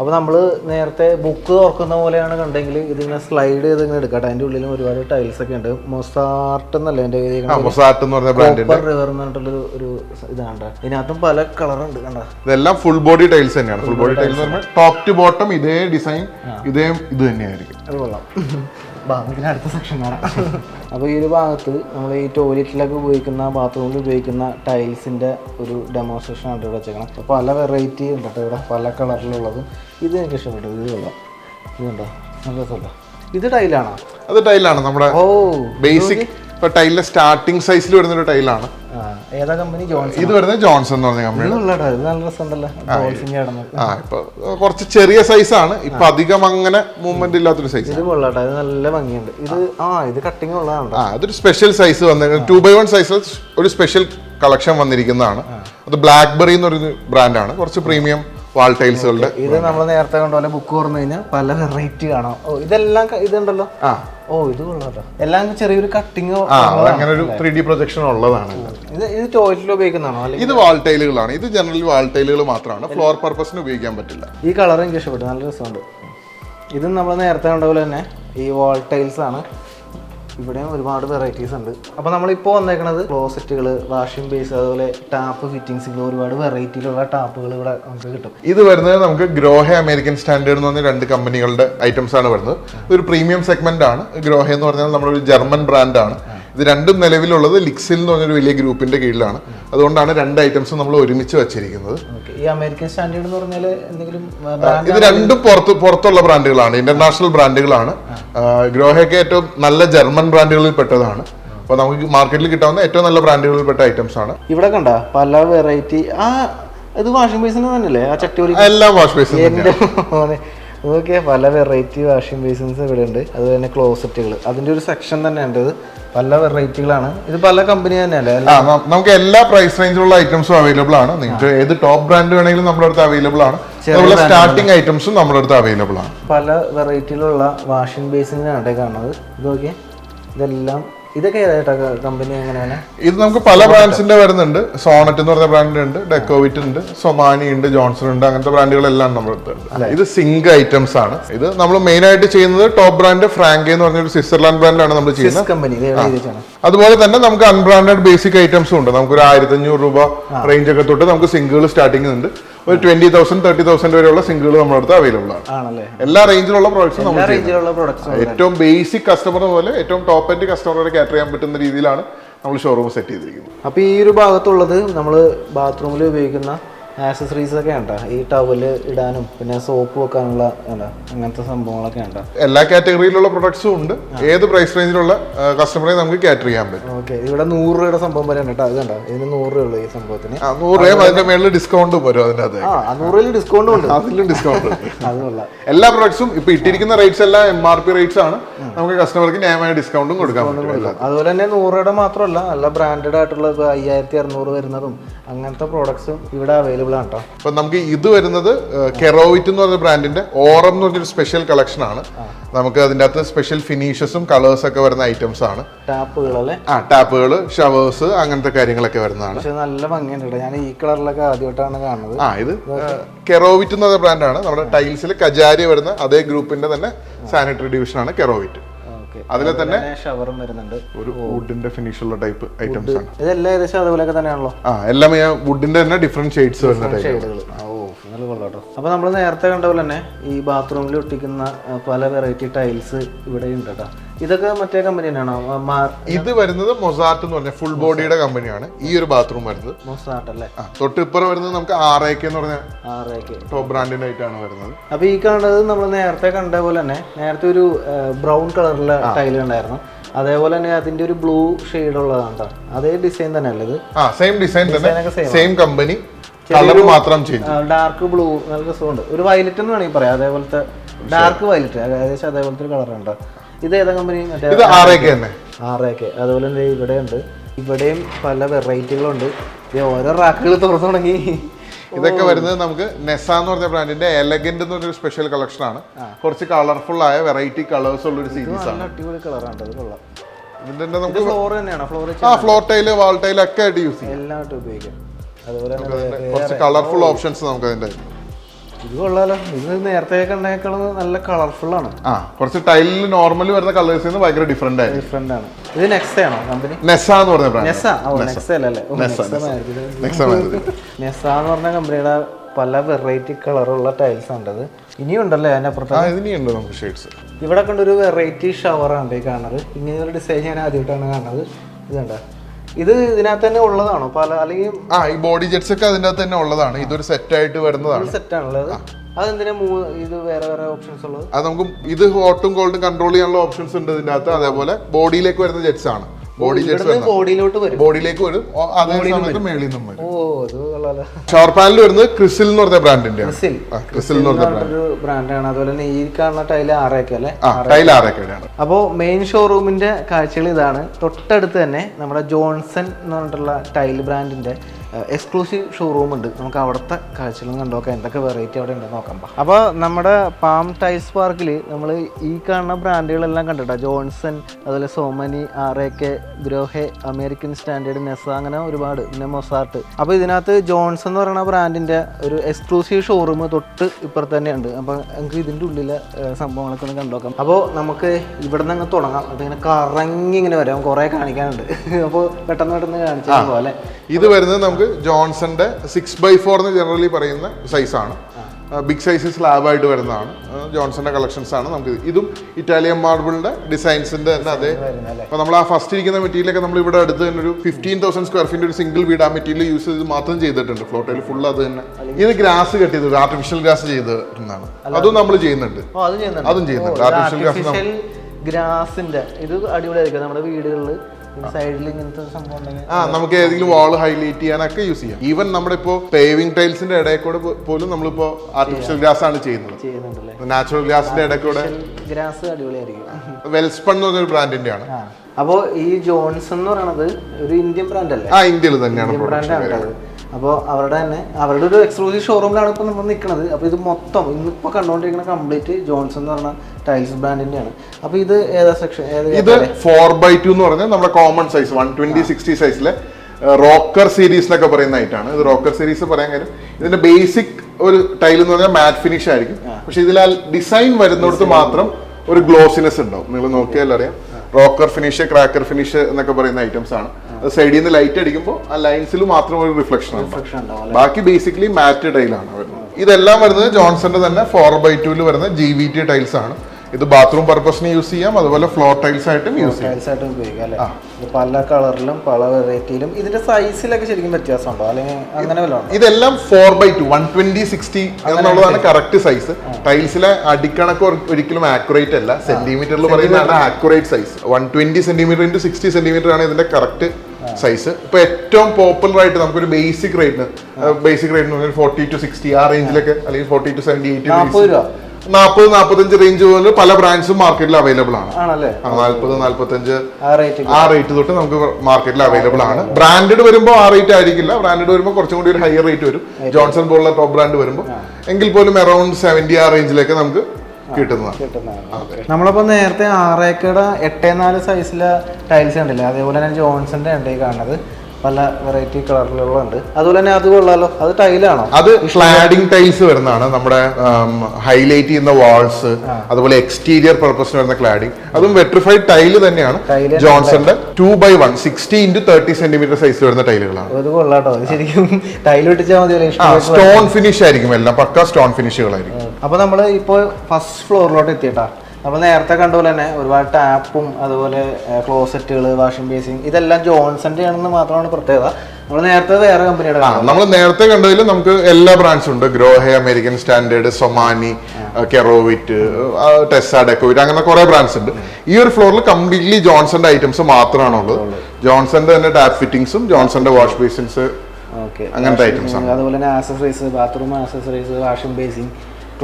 അപ്പോൾ നമ്മൾ നേരത്തെ ബുക്ക് തുറക്കുന്ന പോലെയാണ് കണ്ടെങ്കിൽ ഇതിങ്ങനെ സ്ലൈഡ് ചെയ്ത് ഇങ്ങനെ എടുക്കട്ടെ അതിന്റെ ഉള്ളിലും ഒരുപാട് ടൈൽസ് ഒക്കെ ഉണ്ട്. മൊസാർട്ട് എന്നല്ലേ എന്റെ ആ മൊസാട്ട് എന്ന് പറഞ്ഞ ബ്രാൻഡ് റിവർ എന്ന് പറഞ്ഞിട്ടുള്ള ഒരു ഇതാണ് ഇതിനകത്തും പല കളറുണ്ട് കണ്ട? ഇതെല്ലാം ഫുൾ ബോഡി ടൈൽസ് തന്നെയാണ്. Full body tiles top to bottom ഇതേ ഡിസൈൻ ഇതേ ഇത് തന്നെയായിരിക്കും. അത് കൊള്ളാം. ബാ, നമുക്കിനി അടുത്ത സെക്ഷൻ കാണാം. അപ്പോൾ ഈ ഒരു ഭാഗത്ത് നമ്മൾ ഈ ടോയ്ലറ്റിലൊക്കെ ഉപയോഗിക്കുന്ന ബാത്റൂമിൽ ഉപയോഗിക്കുന്ന ടൈൽസിന്റെ ഒരു ഡെമോൺസ്ട്രേഷൻ ആണ് ഇവിടെ വെച്ചേക്കണം. അപ്പോൾ പല വെറൈറ്റി ഉണ്ട് കേട്ടോ ഇവിടെ. പല കളറിലുള്ളതും ഇത് എനിക്ക് ഇഷ്ടപ്പെട്ടു. ഇത് കൊള്ളാം ഇതുണ്ടോ നല്ല രസമല്ല ഇത് ടൈലാണോ അത് ടൈലാണ് നമ്മുടെ ഓ ബേസിക് ഇപ്പൊ ടൈലിന്റെ സ്റ്റാർട്ടിംഗ് സൈസിൽ വരുന്ന ഒരു ടൈലാണ് ഏതാ കമ്പനി ജോൺസൺ ഇത് വരുന്നത് ജോൺസൺ എന്ന് പറഞ്ഞ കമ്പനി ആ ഇപ്പൊ കുറച്ച് ചെറിയ സൈസ് ആണ്. ഇപ്പൊ അധികം അങ്ങനെ മൂവ്മെന്റ് ഇല്ലാത്തൊരു സൈസ് ഇത് കൊള്ളാട്ടോ നല്ല ഭംഗിയുണ്ട്. ഇത് ആ ഇത് കട്ടിങ് ഉള്ളതാണ് ആ അതൊരു സ്പെഷ്യൽ സൈസ് വന്നിരിക്കുന്നത് ടു ബൈ വൺ സൈസിൽ ഒരു സ്പെഷ്യൽ കളക്ഷൻ വന്നിരിക്കുന്നതാണ്. അത് ബ്ലാക്ക്ബെറി എന്നൊരു ബ്രാൻഡാണ് കുറച്ച് പ്രീമിയം വാൾ ടൈൽസുകളുടെ. ഇത് നമ്മൾ നേരത്തെ കണ്ട പോലെ ബുക്ക് തുറന്നു കഴിഞ്ഞാൽ പല വെറൈറ്റി കാണാം. ഓ ഇതെല്ലാം ഇതുണ്ടല്ലോ? ആ. ഓ ഇത് കൊള്ളാട്ടോ എല്ലാം ചെറിയൊരു കട്ടിങ് ആ അതങ്ങനെ ഒരു ത്രീ ഡി പ്രൊജക്ഷൻ ഉള്ളതാണ് ഇത്. ഇത് ടോയ്ലറ്റിൽ ഉപയോഗിക്കുന്നതാണോ? ഇത് വാൾ ടൈലുകളാണ് ഇത് ജനറലി വാൾ ടൈലുകൾ മാത്രമാണ്. ഫ്ലോർ പർപ്പസിന് ഉപയോഗിക്കാൻ പറ്റില്ല. ഈ കളർ എനിക്ക് ഇഷ്ടപ്പെട്ടു. നല്ല രസമുണ്ട്. ഇതും നമ്മൾ നേരത്തെ കണ്ട പോലെ തന്നെ ഈ വാൾ ടൈൽസ് ആണ്. ഇവിടെയും ഒരുപാട് വെറൈറ്റീസ് ഉണ്ട്. അപ്പോൾ നമ്മളിപ്പോൾ വന്നേക്കണത് ക്ലോസറ്റുകൾ വാഷിംഗ് ബേസ് അതുപോലെ ടാപ്പ് ഫിറ്റിങ്സുകൾ ഒരുപാട് വെറൈറ്റിയിലുള്ള ടാപ്പുകൾ ഇവിടെ നമുക്ക് കിട്ടും. ഇത് വരുന്നത് നമുക്ക് ഗ്രോഹെ അമേരിക്കൻ സ്റ്റാൻഡേർഡ് എന്ന് പറഞ്ഞ രണ്ട് കമ്പനികളുടെ ഐറ്റംസ് ആണ് വരുന്നത്. ഒരു പ്രീമിയം സെഗ്മെന്റ് ആണ്. ഗ്രോഹെ എന്ന് പറഞ്ഞാൽ നമ്മളൊരു ജർമ്മൻ ബ്രാൻഡാണ് ഇത് രണ്ടും നിലവിലുള്ളത് ലിക്സിൽ എന്ന് പറഞ്ഞൊരു വലിയ ഗ്രൂപ്പിന്റെ കീഴിലാണ്. അതുകൊണ്ടാണ് രണ്ട് ഐറ്റംസും നമ്മൾ ഒരുമിച്ച് വെച്ചിരിക്കുന്നത്. ഈ അമേരിക്കൻ സ്റ്റാൻഡേർഡ് എന്ന് പറഞ്ഞാൽ എന്തെങ്കിലും ഇത് രണ്ടും പുറത്ത് പുറത്തുള്ള ബ്രാൻഡുകളാണ്. ഇന്റർനാഷണൽ ബ്രാൻഡുകളാണ്. ഗ്രോഹയൊക്കെ ഏറ്റവും നല്ല ജർമ്മൻ ബ്രാൻഡുകളിൽ പെട്ടതാണ്. അപ്പോൾ നമുക്ക് മാർക്കറ്റിൽ കിട്ടാവുന്ന ഏറ്റവും നല്ല ബ്രാൻഡുകളിൽ പെട്ട ഐറ്റംസ് ആണ്. ഇവിടെ കണ്ട പല വെറൈറ്റി ആ ഇത് വാഷിംഗ് ബേസിന് തന്നെയല്ലേ? ആ ചട്ടി എല്ലാം വാഷിംഗ് മോനെ നോക്കിയാൽ പല വെറൈറ്റി വാഷിംഗ് ബേസിൻസ് ഇവിടെ ഉണ്ട് അതുപോലെ തന്നെ ക്ലോസറ്റുകൾ അതിന്റെ ഒരു സെക്ഷൻ തന്നെ ഉണ്ട് പല വെറൈറ്റികളാണ് ഇത് പല കമ്പനി തന്നെയല്ലേ? നമുക്ക് എല്ലാ പ്രൈസ് റേഞ്ചിലുള്ള ഐറ്റംസും അവൈലബിൾ ആണ്. നിങ്ങൾക്ക് ഏത് ടോപ്പ് ബ്രാൻഡ് വേണമെങ്കിലും നമ്മുടെ അടുത്ത് അവൈലബിൾ ആണ്. അതുപോലെ സ്റ്റാർട്ടിംഗ് ഐറ്റംസും നമ്മുടെ അടുത്ത് അവൈലബിൾ ആണ്. പല വെറൈറ്റിയിലുള്ള വാഷിംഗ് ബേസിനാണ് കാണുന്നത്. ഇത് നോക്കിയേ ഇതെല്ലാം ഇതൊക്കെ ഏതായിട്ടാ കമ്പനി എങ്ങനെയാണ് ഇത് നമുക്ക് പല ബ്രാൻഡ്സിന്റെ വരുന്നുണ്ട്. സോണറ്റ് എന്ന് പറഞ്ഞ ബ്രാൻഡ് ഉണ്ട് ഡെക്കോവിറ്റ് ഉണ്ട് സൊമാനി ഉണ്ട് ജോൺസൺ ഉണ്ട് അങ്ങനത്തെ ബ്രാൻഡുകളെല്ലാം നമ്മൾ എടുത്തിട്ടുണ്ട്. ഇത് സിങ്ക് ഐറ്റംസ് ആണ്. ഇത് നമ്മൾ മെയിൻ ആയിട്ട് ചെയ്യുന്നത് ടോപ്പ് ബ്രാൻഡ് ഫ്രാങ്ക് എന്ന് പറഞ്ഞ ഒരു സ്വിറ്റ്സർലാൻഡ് ബ്രാൻഡാണ് നമ്മൾ ചെയ്യുന്നത്. കമ്പനി അതുപോലെ തന്നെ നമുക്ക് അൺബ്രാൻഡഡ് ബേസിക് ഐറ്റംസും ഉണ്ട്. നമുക്ക് ഒരു ആയിരത്തി അഞ്ഞൂറ് രൂപ റേഞ്ച് ഒക്കെ തൊട്ട് നമുക്ക് സിംഗിൾ സ്റ്റാർട്ടിംഗ് ഉണ്ട്. ഒരു ട്വന്റി തൗസൻഡ് തേർട്ടി തൗസൻഡ് വരെയുള്ള സിംഗിൾ നമ്മുടെ അടുത്ത് അവൈലബിൾ ആണ്. എല്ലാ റേഞ്ചിലുള്ള പ്രോഡക്ട്സും നമ്മൾ ഏറ്റവും ബേസിക് കസ്റ്റമർ പോലെ ഏറ്റവും ടോപ്പ് എൻഡ് കസ്റ്റമറെ കാറ്റർ ചെയ്യാൻ പറ്റുന്ന രീതിയിലാണ് നമ്മൾ ഷോറൂം സെറ്റ് ചെയ്തിരിക്കുന്നത്. അപ്പോൾ ഈ ഒരു ഭാഗത്തുള്ളത് നമ്മൾ ബാത്റൂമിൽ ഉപയോഗിക്കുന്ന ആക്സസറീസ് ഒക്കെ ഉണ്ടോ ഈ ടവൽ ഇടാനും പിന്നെ സോപ്പ് വെക്കാനുള്ള അങ്ങനത്തെ സംഭവങ്ങളൊക്കെ ഉണ്ടോ എല്ലാ കാറ്റഗറിയിലുള്ള പ്രൊഡക്ട്സും ഉണ്ട്. ഏത് പ്രൈസ് റേഞ്ചിലുള്ള കസ്റ്റമറെ നമുക്ക് കാറ്റർ ചെയ്യാൻ പറ്റും. ഓക്കെ ഇവിടെ നൂറ് രൂപയുടെ സംഭവം വരെ ഉണ്ട് കേട്ടോ അത് കണ്ടോ? ഇതിന് നൂറ് രൂപയുള്ളൂ ഈ സംഭവത്തിന്. നൂറ് രൂപ അതിന്റെ മേളിൽ ഡിസ്കൗണ്ട് വരും അതിന്റെ ആ നൂറ് രൂപയിൽ ഡിസ്കൗണ്ടും ഉണ്ട്. അതിലും ഡിസ്കൗണ്ട് ഉണ്ട്. അത് എല്ലാ പ്രൊഡക്ട്സും ഇപ്പൊ ഇട്ടിരിക്കുന്ന റേറ്റ്സ് എല്ലാം എം ആർ പി റേറ്റ്സ് ആണ്. നമുക്ക് കസ്റ്റമർക്ക് ന്യായമായ ഡിസ്കൗണ്ടും കൊടുക്കാൻ പറ്റും അതുപോലെ തന്നെ നൂറ് രൂപയുടെ മാത്രമല്ല അല്ല ബ്രാൻഡഡ് ആയിട്ടുള്ള അയ്യായിരത്തി അറുന്നൂറ് വരുന്നതും അങ്ങനത്തെ പ്രോഡക്ട്സും ഇവിടെ അവൈലബിൾ ആണ് കേട്ടോ അപ്പൊ നമുക്ക് ഇത് വരുന്നത് കെറോവിറ്റ് എന്ന് പറഞ്ഞ ബ്രാൻഡിന്റെ ഓറം എന്ന് പറഞ്ഞൊരു സ്പെഷ്യൽ കളക്ഷൻ ആണ്. നമുക്ക് അതിന്റെ അകത്ത് സ്പെഷ്യൽ ഫിനിഷസും കളേഴ്സ് ഒക്കെ വരുന്ന ഐറ്റംസ് ആണ്. ടാപ്പുകളല്ലേ ആ ടാപ്പുകൾ ഷവേഴ്സ് അങ്ങനത്തെ കാര്യങ്ങളൊക്കെ വരുന്നതാണ്. പക്ഷെ നല്ല ഭംഗിയുണ്ട് ഞാൻ ഈ കളറിലൊക്കെ ആദ്യമായിട്ടാണ് കാണുന്നത്. ആ ഇത് കെറോവിറ്റ് എന്ന് പറഞ്ഞ ബ്രാൻഡാണ് നമ്മുടെ ടൈൽസിൽ കജാരി വരുന്ന അതേ ഗ്രൂപ്പിന്റെ തന്നെ സാനിറ്ററി ഡിവിഷനാണ് ആണ് കെറോവിറ്റ് അതിലെ തന്നെ ഷവറും വരുന്നുണ്ട്. ഒരു വുഡിന്റെ ഫിനിഷ് ഉള്ള ടൈപ്പ് ഐറ്റംസ് ആണ്. ഇതെല്ലാം ഏകദേശം അതുപോലെയൊക്കെ തന്നെയാണല്ലോ. ആ എല്ലാം വുഡിന്റെ തന്നെ ഡിഫറെന്റ് ഷെയ്ഡ്സ് വരുന്ന ടൈപ്പ് നല്ല കൊള്ളാം അപ്പോൾ നമ്മൾ നേരത്തെ കണ്ട പോലെ തന്നെ ഈ ബാത്റൂമിൽ ഒട്ടിക്കുന്ന പല വെറൈറ്റി ടൈൽസ് ഇവിടെ ഉണ്ട് കേട്ടോ ഇതൊക്കെ മറ്റേ കമ്പനി തന്നെയാണോ ഇത് വരുന്നത് മൊസാർട്ട് എന്ന് പറഞ്ഞ ഫുൾ ബോഡിയുടെ കമ്പനിയാണ്. ഈ ഒരു ബാത്റൂം വരുന്നത്. മൊസാർട്ട് അല്ലേ? തൊട്ടിപ്പുറം വരുന്നത് നമുക്ക് ആർ എ കെ എന്ന് പറഞ്ഞ ടോപ്പ് ബ്രാൻഡിന്റെ ആയിട്ടാണ് വരുന്നത്. അപ്പൊ ഈ കാണുന്നത് നമ്മൾ നേരത്തെ കണ്ട പോലെ തന്നെ നേരത്തെ ഒരു ബ്രൗൺ കളറിലെ ടൈൽ ഉണ്ടായിരുന്നു അതേപോലെ തന്നെ അതിന്റെ ഒരു ബ്ലൂ ഷെയ്ഡ് ഉള്ളതാണ് അതേ ഡിസൈൻ തന്നെ അല്ലേ ഇത്? ആ സെയിം ഡിസൈൻ തന്നെ. സെയിം കമ്പനി കളർ മാത്രം ഡാർക്ക് ബ്ലൂ നല്ല രസമുണ്ട്. ഒരു വയലറ്റ് എന്ന് വേണമെങ്കിൽ പറയാം. അതേപോലത്തെ ഡാർക്ക് വയലറ്റ് ഏകദേശം അതേപോലത്തെ ഒരു കളറുണ്ട് ഇത് ഏതാ കമ്പനി ഇത് ആർ എ കെ തന്നെ. അതുപോലെ ഇവിടെ ഉണ്ട്. ഇവിടെയും പല വെറൈറ്റികളുണ്ട് ഇത് ഓരോ റാക്കുകൾ തുറന്നു തുടങ്ങി. ഇതൊക്കെ വരുന്നത് നമുക്ക് നെസ എന്ന് പറഞ്ഞ ബ്രാൻഡിന്റെ എലഗന്റ് എന്ന് പറഞ്ഞൊരു സ്പെഷ്യൽ കളക്ഷൻ ആണ്. കുറച്ച് കളർഫുൾ ആയ വെറൈറ്റി കളേഴ്സ് ഉള്ള ഒരു സീരീസ് ആണ്. അടിപൊളി കളറാണ് അത് കൊള്ളാം. ഇതിന്റെ നമുക്ക് ഫ്ലോർ തന്നെയാണോ? ഫ്ലോർ ആ ഫ്ലോർ ടൈൽ വാൾ ടൈൽ ഒക്കെ ആയിട്ട് യൂസ് ചെയ്യാം. എല്ലാം ആയിട്ട് ഉപയോഗിക്കാം. അതുപോലെ കുറച്ച് കളർഫുൾ ഓപ്ഷൻസ് നമുക്ക് അതിന്റെ ഇത് കൊള്ളാലോ. ഇത് നേരത്തെ കണ്ടേക്കാളും നല്ല കളർഫുൾ ആണ്. ആ കുറച്ച് ടൈലിൽ നോർമലി വരുന്ന കളേഴ്സ് നിന്ന് ഭയങ്കര ഡിഫറെന്റ് ആണ്. ഇത് നെക്സ ആണോ കമ്പനി നെസ എന്ന് പറഞ്ഞ ബ്രാൻഡ് നെസ ഓ നെക്സ നെസ. നെസ എന്ന് പറഞ്ഞ കമ്പനിയുടെ പല വെറൈറ്റി കളറുള്ള ടൈൽസ് ഉണ്ട് അത് ഇനിയും ഉണ്ടല്ലേ അതിനപ്പുറത്ത് നമുക്ക് ഷെയ്ഡ്സ് ഇവിടെ കണ്ടൊരു വെറൈറ്റി ഷവറാണ് ഈ കാണുന്നത്. ഇങ്ങനെ ഒരു ഡിസൈൻ ഞാൻ ആദ്യമായിട്ടാണ് കാണുന്നത്. ഇത് കണ്ട? ഇത് ഇതിനകത്ത് തന്നെ ഉള്ളതാണോ? പല അല്ലെങ്കിൽ ആ ഈ ബോഡി ജെറ്റ്സ് ഒക്കെ അതിനകത്ത് തന്നെ ഉള്ളതാണ്. ഇതൊരു സെറ്റ് ആയിട്ട് വരുന്നതാണ് സെറ്റ് ആണുള്ളത് അതെന്തിനാ ഇത് വേറെ വേറെ ഓപ്ഷൻസ് ഉള്ളത്? അത് നമുക്ക് ഇത് ഹോട്ടും കോൾഡും കൺട്രോൾ ചെയ്യാനുള്ള ഓപ്ഷൻസ് ഉണ്ട് ഇതിനകത്ത്. അതേപോലെ ബോഡിയിലേക്ക് വരുന്ന ജെറ്റ്സ് ആണ്. ബോഡിയിലോട്ട് വരും. ബോഡിയിലേക്ക് വരും. അതേ സമയത്ത് മേളിൽ നിന്നും വരും. ഓ അത് കൊള്ളാലോ. ഷവർ വരുന്നത് ക്രിസിൽ എന്ന് പറഞ്ഞ ബ്രാൻഡിന്റെ ക്രിസിൽ എന്ന് പറഞ്ഞ ബ്രാൻഡാണ് അതുപോലെ തന്നെ ഈ കാണുന്ന ടൈൽ ആറേക്കല്ലേ ടൈൽ ആറൊക്കെയാണ് അപ്പോൾ മെയിൻ ഷോറൂമിന്റെ കാഴ്ചകൾ ഇതാണ്. തൊട്ടടുത്ത് തന്നെ നമ്മുടെ ജോൺസൺ എന്ന് പറഞ്ഞിട്ടുള്ള ടൈൽ ബ്രാൻഡിന്റെ എക്സ്ക്ലൂസീവ് ഷോറൂം ഉണ്ട്. നമുക്ക് അവിടുത്തെ കാഴ്ചകളും കണ്ടോക്കാം എന്തൊക്കെ വെറൈറ്റി അവിടെ ഉണ്ടെന്ന് നോക്കാം. അപ്പോൾ നമ്മുടെ പാം ടൈസ് പാർക്കിൽ നമ്മൾ ഈ കാണുന്ന ബ്രാൻഡുകളെല്ലാം കണ്ടിട്ട ജോൺസൺ അതുപോലെ Somany R A K Grohe American Standard Nesa അങ്ങനെ ഒരുപാട്. പിന്നെ മൊസാർട്ട് അപ്പോൾ ഇതിനകത്ത് ജോൺസൺ എന്ന് പറയുന്ന ബ്രാൻഡിന്റെ ഒരു എക്സ്ക്ലൂസീവ് ഷോറൂം തൊട്ട് ഇപ്പുറത്ത് തന്നെയുണ്ട്. അപ്പോൾ നമുക്ക് ഇതിന്റെ ഉള്ളിലെ സംഭവങ്ങളൊക്കെ ഒന്ന് കണ്ടോക്കാം അപ്പോൾ നമുക്ക് ഇവിടെ നിന്ന് അങ്ങ് തുടങ്ങാം. അതിങ്ങനെ കറങ്ങി ഇങ്ങനെ വരാം. കുറേ കാണിക്കാനുണ്ട്. അപ്പോൾ പെട്ടെന്ന് പെട്ടെന്ന് കാണിച്ചാൽ പോലെ ഇത് വരുന്നത് നമുക്ക് ജോൺസന്റെ സിക്സ് ബൈ ഫോർ എന്ന് ജനറലി പറയുന്ന സൈസാണ് ബിഗ് സൈസ് സ്ലാബായിട്ട് വരുന്നതാണ്. ജോൺസന്റെ കളക്ഷൻസ് ആണ് നമുക്ക് ഇത്. ഇറ്റാലിയൻ മാർബിളിന്റെ ഡിസൈൻസിന്റെ തന്നെ അതെ. അപ്പൊ നമ്മൾ ആ ഫസ്റ്റ് ഇരിക്കുന്ന മെറ്റീരിയലൊക്കെ നമ്മൾ ഇവിടെ അടുത്ത് തന്നെ ഒരു ഫിഫ്റ്റീൻ തൗസൻഡ് സ്ക്വയർ ഫീറ്റ് ഒരു സിംഗിൾ വീട് ആ മെറ്റീരിയൽ യൂസ് ചെയ്ത് മാത്രം ചെയ്തിട്ടുണ്ട്. ഫ്ലോട്ടയിൽ ഫുൾ അത് തന്നെ. ഇത് ഗ്രാസ് കെട്ടിയത് ആർട്ടിഫിഷ്യൽ ഗ്രാസ് ചെയ്തിട്ടുണ്ടാണ് അതും നമ്മൾ ചെയ്യുന്നുണ്ട്. ഓ അത് ചെയ്യുന്നുണ്ട്. അതും ചെയ്യുന്നുണ്ട്. ആർട്ടിഫിഷ്യൽ ഗ്രാസ് ഗ്രാസിന്റെ. ഇത് അടിപൊളിയായിരിക്കും. നമ്മുടെ വീടുകളിൽ സൈഡിൽ ഇങ്ങനത്തെ ഒരു സംഭവം ഉണ്ടെങ്കിൽ ആ നമുക്ക് ഏതെങ്കിലും വാൾ ഹൈലൈറ്റ് ചെയ്യാനൊക്കെ യൂസ് ചെയ്യാം. ഈവൻ നമ്മുടെ ഇപ്പോൾ പേവിംഗ് ടൈൽസിന്റെ ഇടയിൽ കൂടെ പോലും നമ്മളിപ്പോ ആർട്ടിഫിഷ്യൽ ഗ്രാസ് ആണ് ചെയ്യുന്നത്. ചെയ്യുന്നുണ്ടല്ലേ? നാച്ചുറൽ ഗ്രാസിന്റെ ഇടയിൽ കൂടെ ഗ്രാസ് അടിപൊളിയായിരിക്കും. വെൽസ്പൺ എന്ന് പറഞ്ഞൊരു ബ്രാൻഡിന്റെ ആണ് അപ്പോ അപ്പോൾ ഈ ജോൺസൺ എന്ന് പറയുന്നത് ഒരു ഇന്ത്യൻ ബ്രാൻഡ് അല്ലേ? ആ ഇന്ത്യയിൽ തന്നെയാണ് ബ്രാൻഡാണ് അപ്പോൾ അവരുടെ തന്നെ അവരുടെ ഒരു എക്സ്ക്ലൂസീവ് ഷോറൂമിലാണ് ഇപ്പോൾ നമ്മൾ നിൽക്കുന്നത് അപ്പോൾ ഇത് മൊത്തം ഇന്നിപ്പോൾ കണ്ടുകൊണ്ടിരിക്കുന്ന കംപ്ലീറ്റ് ജോൺസൺ എന്ന് പറഞ്ഞ ടൈൽസ് ബ്രാൻഡിന്റെയാണ് അപ്പോൾ ഇത് ഏതാ സെക്ഷൻ ഇത് ഫോർ ബൈ ടു എന്ന് പറഞ്ഞാൽ നമ്മുടെ common size one twenty sixty സൈസിലെ rocker series എന്നൊക്കെ പറയുന്ന ഐറ്റാണ് ഇത് റോക്കർ സീരീസ് പറയാൻ കാര്യം ഇതിന്റെ ബേസിക് ഒരു ടൈൽ എന്ന് പറഞ്ഞാൽ മാറ്റ് ഫിനിഷ് ആയിരിക്കും. പക്ഷെ ഇതിൽ ഡിസൈൻ വരുന്നിടത്ത് മാത്രം ഒരു ഗ്ലോസിനെസ് ഉണ്ടാവും. നിങ്ങൾ നോക്കിയാൽ അറിയാം. റോക്കർ ഫിനിഷ് ക്രാക്കർ ഫിനിഷ് എന്നൊക്കെ പറയുന്ന ഐറ്റംസ് ആണ്. സൈഡിൽ നിന്ന് ലൈറ്റ് അടിക്കുമ്പോൾ ആ ലൈൻസിൽ മാത്രം ഒരു റിഫ്ലക്ഷൻ ആണ് ബാക്കി ബേസിക്കലി മാറ്റ് ടൈലാണ് വരുന്നത്. ഇതെല്ലാം വരുന്നത് ജോൺസന്റെ തന്നെ ഫോർ ബൈ ടൂൽ വരുന്ന ജി വി ടി ടൈൽസ് ആണ്. ഇത് ബാത്റൂം പർപ്പസിന് യൂസ് ചെയ്യാം അതുപോലെ ഫ്ലോർ ടൈൽസ് ആയിട്ടും യൂസ് ചെയ്യാം. ടൈൽസ് ആയിട്ട് ഉപയോഗിക്കാം അല്ലേ? ഇത് പല കളറിലും പല വെറൈറ്റിയിലും ഇതിന്റെ സൈസിലൊക്കെ ശരിക്കും വ്യത്യാസമുണ്ടോ? അല്ലെങ്കിൽ അങ്ങനെ വല്ലതും ഇതെല്ലാം four by two one twenty sixty എന്നുള്ളതാണ് കറക്റ്റ് സൈസ് ടൈൽസിലെ അടിക്കണക്ക് ഒരി- ഒരിക്കലും ആക്യുറേറ്റ് അല്ല. സെന്റിമീറ്ററിൽ പറയുന്നതാണ് accurate size one twenty centimetre into sixty centimetre ആണ് ഇതിന്റെ കറക്റ്റ് സൈസ് ഇപ്പൊ ഏറ്റവും പോപ്പുലർ ആയിട്ട് നമുക്കൊരു ബേസിക് റേറ്റിന് ബേസിക് റേറ്റിന് ഫോർട്ടി ടു സിക്സ്റ്റി ആ റേഞ്ചിലൊക്കെ അല്ലെങ്കിൽ ഫോർട്ടി ടു സെവന്റി എയ്റ്റ് നാൽപ്പത് നാൽപ്പത്തഞ്ച് റേഞ്ച് പോലെ പല ബ്രാൻഡ്സും മാർക്കറ്റിൽ അവൈലബിൾ ആണ്. നാല്പത് നാൽപ്പത് നാൽപ്പത്തഞ്ച് ആ റേറ്റ് തൊട്ട് നമുക്ക് മാർക്കറ്റിൽ അവൈലബിൾ ആണ്. ബ്രാൻഡഡ് വരുമ്പോൾ ആ റേറ്റ് ആയിരിക്കില്ല. ബ്രാൻഡഡ് വരുമ്പോൾ കുറച്ചും കൂടി ഒരു ഹയർ റേറ്റ് വരും. ജോൺസൺ പോലുള്ള ടോപ്പ് ബ്രാൻഡ് വരുമ്പോൾ എങ്കിൽ പോലും അറൌണ്ട് സെവന്റി ആ റേഞ്ചിലേക്ക് നമുക്ക് കിട്ടുന്നതാണ്. നമ്മളിപ്പോ നേരത്തെ ആറേക്കട എട്ടേ നാല് സൈസിലെ ടൈൽസ് കണ്ടില്ലേ? അതേപോലെ തന്നെ ജോൺസന്റെ ഉണ്ട് ഈ കാണുന്നത്. പല വെറൈറ്റി കളറിലുള്ളുണ്ട് അതുപോലെ തന്നെ അത് കൊള്ളാലോ. അത് ടൈലാണോ? അത് ക്ലാഡിംഗ് ടൈൽസ് വരുന്നതാണ്. നമ്മുടെ ഹൈലൈറ്റ് ചെയ്യുന്ന വാൾസ് അതുപോലെ എക്സ്റ്റീരിയർ പർപ്പസിന് വരുന്ന ക്ലാഡിംഗ് അതും വെട്രിഫൈഡ് ടൈൽ തന്നെയാണ്. ജോൺസന്റെ two by one sixty into thirty centimetre size വരുന്ന ടൈലുകളാണ് അത് കൊള്ളാട്ടോ. ശരിക്കും ടൈൽ ഇട്ടിച്ചാൽ മതി സ്റ്റോൺ ഫിനിഷ് ആയിരിക്കും എല്ലാം. പക്ക സ്റ്റോൺ ഫിനിഷുകളായിരിക്കും അപ്പൊ നമ്മൾ ഇപ്പോൾ ഫസ്റ്റ് ഫ്ലോറിലോട്ട് എത്തിയിട്ടാ. നമ്മൾ നേരത്തെ കണ്ട പോലെ തന്നെ ഒരുപാട് ടാപ്പും അതുപോലെ ക്ലോസറ്റുകൾ വാഷിംഗ് ബേസിൻ ഇതെല്ലാം ജോൺസന്റെ ആണെന്ന് മാത്രമാണ് പ്രത്യേകത. നമ്മൾ നേരത്തെ വേറെ കമ്പനിയുടെ നമ്മൾ നേരത്തെ കണ്ടതിൽ നമുക്ക് എല്ലാ ബ്രാൻഡ്സും ഉണ്ട്. Grohe American Standard Somany Kerovit ടെസ ഡെക്കോവിറ്റ് അങ്ങനെ കുറെ ബ്രാൻഡ്സ് ഉണ്ട്. ഈ ഒരു ഫ്ലോറിൽ കംപ്ലീറ്റ്ലി ജോൺസന്റെ ഐറ്റംസ് മാത്രമാണ് ഉള്ളത് ജോൺസന്റെ തന്നെ ടാപ്പ് ഫിറ്റിംഗ്സും ജോൺസന്റെ വാഷ് ബേസിൻസ് ഓക്കെ. അങ്ങനത്തെ ഐറ്റംസ് അതുപോലെ തന്നെ accessories bathroom accessories washing basin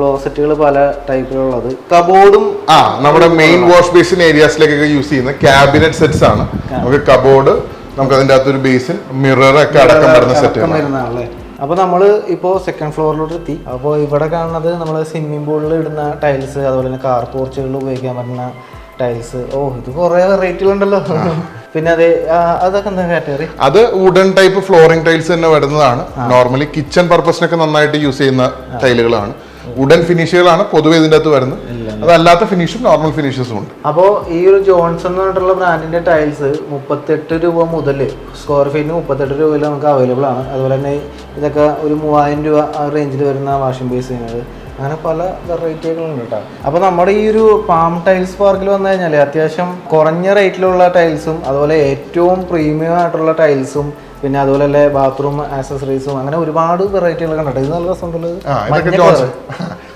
ക്ലോസറ്റുകൾ പല ടൈപ്പിലുള്ളത് കബോർഡും ആ നമ്മുടെ മെയിൻ വാഷ് ബേസിൻ ഏരിയാസിലേക്കൊക്കെ യൂസ് ചെയ്യുന്ന ക്യാബിനറ്റ് സെറ്റ്സ് ആണ്. നമുക്ക് കബോർഡ് നമുക്ക് അതിന്റെ അകത്തൊരു ബേസിൻ മിറർ ഒക്കെ അടക്കം വരുന്ന സെറ്റ് വരുന്നതാണല്ലേ? അപ്പോൾ നമ്മൾ ഇപ്പോൾ സെക്കൻഡ് ഫ്ലോറിലോട്ട് എത്തി. അപ്പോൾ ഇവിടെ കാണുന്നത് നമ്മൾ സ്വിമ്മിംഗ് പൂളിൽ ഇടുന്ന ടൈൽസ് അതുപോലെ തന്നെ കാർ പോർച്ചുകളിൽ ഉപയോഗിക്കാൻ പറ്റുന്ന ടൈൽസ് ഓ ഇത് കുറേ വെറൈറ്റികളുണ്ടല്ലോ പിന്നെ അതെ അതൊക്കെ എന്താ കാറ്റഗറി അത് വുഡൻ ടൈപ്പ് ഫ്ലോറിംഗ് ടൈൽസ് തന്നെ വരുന്നതാണ്. നോർമലി കിച്ചൺ പർപ്പസിനൊക്കെ നന്നായിട്ട് യൂസ് ചെയ്യുന്ന ടൈലുകളാണ് വുഡൻ ഫിനിഷുകളാണ് പൊതുവെ ഇതിന്റെ അകത്ത് വരുന്നത്. അതല്ലാത്ത ഫിനിഷും നോർമൽ ഫിനിഷസും ഉണ്ട്. അപ്പോൾ ഈ ഒരു ജോൺസൺ എന്ന് പറഞ്ഞിട്ടുള്ള ബ്രാൻഡിന്റെ ടൈൽസ് മുപ്പത്തെട്ട് രൂപ മുതൽ സ്ക്വയർ ഫീറ്റിന് മുപ്പത്തെട്ട് രൂപയിൽ നമുക്ക് അവൈലബിൾ ആണ്. അതുപോലെ തന്നെ ഇതൊക്കെ ഒരു മൂവായിരം രൂപ ആ റേഞ്ചിൽ വരുന്ന വാഷിംഗ് ബേസ് ചെയ്യുന്നത് അങ്ങനെ പല വെറൈറ്റികളുണ്ട് കേട്ടോ അപ്പോൾ നമ്മുടെ ഈ ഒരു പാം ടൈൽസ് പാർക്കിൽ വന്നു കഴിഞ്ഞാൽ അത്യാവശ്യം കുറഞ്ഞ റേറ്റിലുള്ള ടൈൽസും അതുപോലെ ഏറ്റവും പ്രീമിയം ആയിട്ടുള്ള ടൈൽസും പിന്നെ അതുപോലെ തന്നെ ബാത്റൂം ആക്സസറീസും അങ്ങനെ ഒരുപാട് വെറൈറ്റികൾ കണ്ടിട്ടുണ്ട്. ഇത് നല്ല രസമുണ്ടല്ലോ.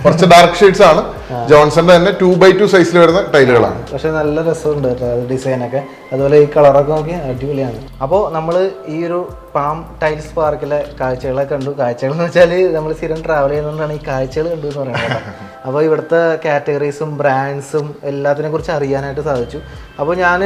കുറച്ച് ഡാർക്ക് ഷെയ്ഡ്സ് ആണ്. ജോൺസന്റെ തന്നെ ടു ബൈ ടു സൈസിൽ വരുന്ന ടൈലുകളാണ്. പക്ഷെ നല്ല രസമുണ്ട് ഡിസൈൻ ഒക്കെ ഡിസൈനൊക്കെ. അതുപോലെ ഈ കളറൊക്കെ നോക്കി അടിപൊളിയാണ്. അപ്പോൾ നമ്മൾ ഈ ഒരു പാം ടൈൽസ് പാർക്കിലെ കാഴ്ചകളെ കണ്ടു. കാഴ്ചകൾ എന്ന് വെച്ചാൽ നമ്മൾ സ്ഥിരം ട്രാവൽ ചെയ്യുന്നതുകൊണ്ടാണ് ഈ കാഴ്ചകൾ കണ്ടു എന്ന് പറയുന്നത് അപ്പോൾ ഇവിടുത്തെ കാറ്റഗറീസും ബ്രാൻഡ്സും എല്ലാത്തിനെ കുറിച്ച് അറിയാനായിട്ട് സാധിച്ചു. അപ്പോൾ ഞാൻ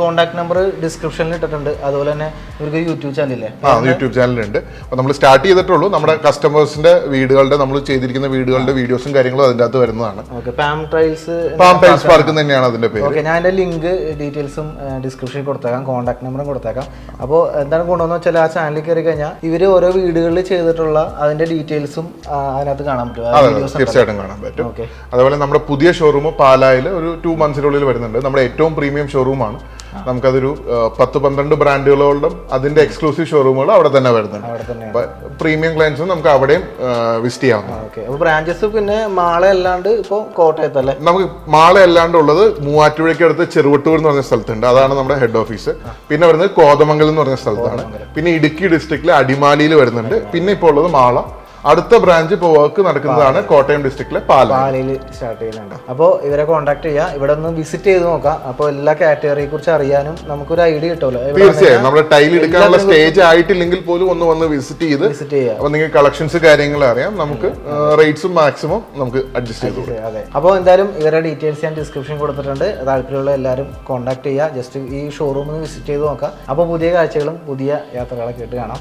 കോൺടാക്ട് നമ്പർ ഡിസ്ക്രിപ്ഷനിൽ ഇട്ടിട്ടുണ്ട്. അതുപോലെ തന്നെ ഇവർക്ക് യൂട്യൂബ് ചാനലില്ലേ ആ യൂട്യൂബ് ചാനലുണ്ട് അപ്പോൾ നമ്മൾ സ്റ്റാർട്ട് ചെയ്തിട്ടുള്ളൂ. നമ്മുടെ കസ്റ്റമേഴ്സിന്റെ വീടുകളുടെ നമ്മൾ ചെയ്തിരിക്കുന്ന വീടുകളുടെ വീഡിയോസും കാര്യങ്ങളും അതിന്റെ അകത്ത് വരുന്നതാണ് okay palm trails palm trails park തന്നെയാണ് അതിന്റെ പേര്. ഓക്കെ ഞാൻ അതിന്റെ ലിങ്ക് ഡീറ്റെയിൽസും ഡിസ്ക്രിപ്ഷനിൽ കൊടുത്തേക്കാം കോൺടാക്ട് നമ്പറും കൊടുത്തേക്കാം. അപ്പോൾ എന്താണ് കൊണ്ടുവന്ന് വെച്ചാൽ ആ ചാനലിൽ കയറി കഴിഞ്ഞാൽ ഇവർ ഓരോ വീടുകളിൽ ചെയ്തിട്ടുള്ള അതിന്റെ ഡീറ്റെയിൽസും അതിനകത്ത് കാണാൻ പറ്റും. തീർച്ചയായിട്ടും കാണാൻ പറ്റും. അതേപോലെ അതുപോലെ നമ്മുടെ പുതിയ ഷോറൂം പാലായിൽ ഒരു ടു മന്ത്സിനുള്ളിൽ വരുന്നുണ്ട്. നമ്മുടെ ഏറ്റവും പ്രീമിയം ഷോറൂമാണ് നമുക്കതൊരു പത്ത് പന്ത്രണ്ട് ബ്രാൻഡുകളോടും അതിന്റെ എക്സ്ക്ലൂസീവ് ഷോറൂമുകൾ അവിടെ തന്നെ വരുന്നുണ്ട്. പ്രീമിയം ക്ലയൻസും നമുക്ക് അവിടെയും വിസിറ്റ് ചെയ്യാം ബ്രാഞ്ചസ് പിന്നെ മാള അല്ലാണ്ട് ഇപ്പോൾ കോട്ടയത്തല്ലേ നമുക്ക് മാള അല്ലാണ്ട് ഉള്ളത് മൂവാറ്റുപുഴയ്ക്ക് അടുത്ത് ചെറുവട്ടൂർ എന്ന് പറഞ്ഞ സ്ഥലത്തുണ്ട്. അതാണ് നമ്മുടെ ഹെഡ് ഓഫീസ് പിന്നെ വരുന്നത് കോതമംഗലം എന്ന് പറഞ്ഞ സ്ഥലത്താണ്. പിന്നെ ഇടുക്കി ഡിസ്ട്രിക്റ്റിലെ അടിമാലിയിൽ വരുന്നുണ്ട്. പിന്നെ ഇപ്പോൾ ഉള്ളത് മാള. അടുത്ത ബ്രാഞ്ച് ഇപ്പോൾ വർക്ക് നടക്കുന്നതാണ് കോട്ടയം ഡിസ്ട്രിക്റ്റിലെ പാല. പാലയിൽ സ്റ്റാർട്ട് ചെയ്യുന്നുണ്ട്. അപ്പോൾ ഇവരെ കോൺടാക്ട് ചെയ്യുക ഇവിടെ ഒന്ന് വിസിറ്റ് ചെയ്ത് നോക്കാം. അപ്പോൾ എല്ലാ കാറ്റഗറിയെ കുറിച്ച് അറിയാനും നമുക്കൊരു ഐഡിയ കിട്ടുമല്ലോ. ഇവിടെ തീർച്ചയായും. നമ്മുടെ ടൈൽ എടുക്കാനുള്ള സ്റ്റേജ് ആയിട്ടില്ലെങ്കിൽ പോലും ഒന്ന് വന്ന് വിസിറ്റ് ചെയ്ത് വിസിറ്റ് ചെയ്യുക അപ്പൊ നിങ്ങൾക്ക് കളക്ഷൻസ് കാര്യങ്ങൾ അറിയാം. നമുക്ക് റേറ്റ്സും മാക്സിമം നമുക്ക് അഡ്ജസ്റ്റ് ചെയ്ത് കൊടുക്കാം. അതെ. അപ്പോൾ എന്തായാലും ഇവരുടെ ഡീറ്റെയിൽസ് ഞാൻ ഡിസ്ക്രിപ്ഷൻ കൊടുത്തിട്ടുണ്ട്. താല്പര്യമുള്ള എല്ലാവരും കോൺടാക്ട് ചെയ്യുക ജസ്റ്റ് ഈ ഷോറൂമിൽ വിസിറ്റ് ചെയ്ത് നോക്കാം. അപ്പോൾ പുതിയ കാഴ്ചകളും പുതിയ യാത്രകളൊക്കെ ഇട്ട് കാണാം.